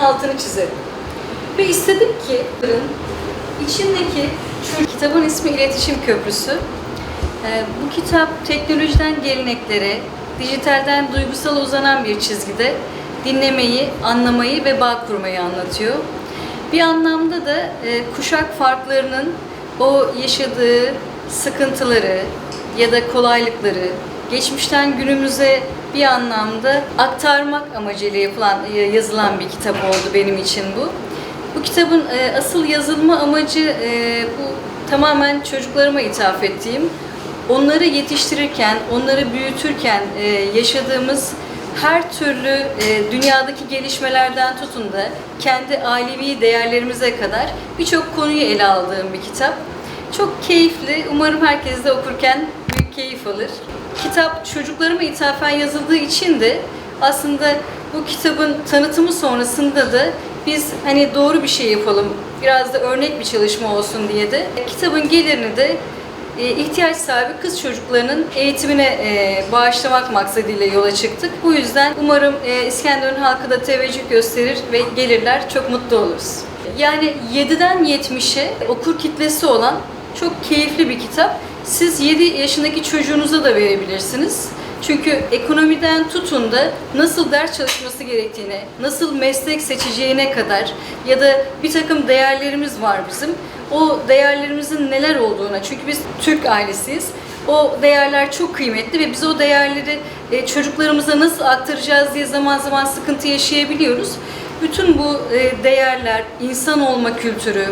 altını çizerim. Ve istedim ki içindeki çocuk kitabın ismi İletişim Köprüsü. Ee, bu kitap teknolojiden geleneklere, dijitalden duygusala uzanan bir çizgide dinlemeyi, anlamayı ve bağ kurmayı anlatıyor. Bir anlamda da e, kuşak farklarının o yaşadığı sıkıntıları ya da kolaylıkları geçmişten günümüze bir anlamda aktarmak amacıyla yapılan e, yazılan bir kitap oldu benim için bu. Bu kitabın e, asıl yazılma amacı e, bu tamamen çocuklarıma ithaf ettiğim, onları yetiştirirken, onları büyütürken yaşadığımız her türlü dünyadaki gelişmelerden tutun da kendi ailevi değerlerimize kadar birçok konuyu ele aldığım bir kitap. Çok keyifli. Umarım herkes de okurken büyük keyif alır. Kitap çocuklarıma ithafen yazıldığı için de aslında bu kitabın tanıtımı sonrasında da biz hani doğru bir şey yapalım, biraz da örnek bir çalışma olsun diye de kitabın gelirini de e, ihtiyaç sahibi kız çocuklarının eğitimine e, bağışlamak maksadıyla yola çıktık. Bu yüzden umarım e, İskenderun halkı da teveccüh gösterir ve gelirler. Çok mutlu oluruz. Yani 7'den 70'e okur kitlesi olan çok keyifli bir kitap. Siz 7 yaşındaki çocuğunuza da verebilirsiniz. Çünkü ekonomiden tutun da nasıl ders çalışması gerektiğine, nasıl meslek seçeceğine kadar ya da bir takım değerlerimiz var bizim. O değerlerimizin neler olduğuna, çünkü biz Türk ailesiyiz. O değerler çok kıymetli ve biz o değerleri e, çocuklarımıza nasıl aktaracağız diye zaman zaman sıkıntı yaşayabiliyoruz. Bütün bu e, değerler, insan olma kültürü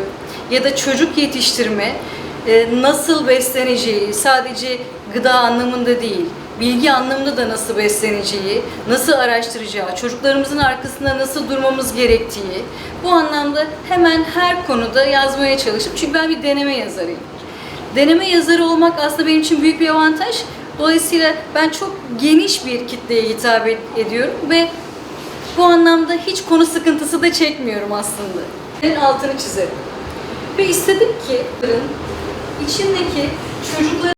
ya da çocuk yetiştirme, nasıl besleneceği sadece gıda anlamında değil, bilgi anlamında da nasıl besleneceği, nasıl araştıracağı, çocuklarımızın arkasında nasıl durmamız gerektiği bu anlamda hemen her konuda yazmaya çalışıp çünkü ben bir deneme yazarıyım. Deneme yazarı olmak aslında benim için büyük bir avantaj. Dolayısıyla ben çok geniş bir kitleye hitap ed- ediyorum ve bu anlamda hiç konu sıkıntısı da çekmiyorum aslında. Ben altını çizerim. Ve istedim ki içindeki çocukların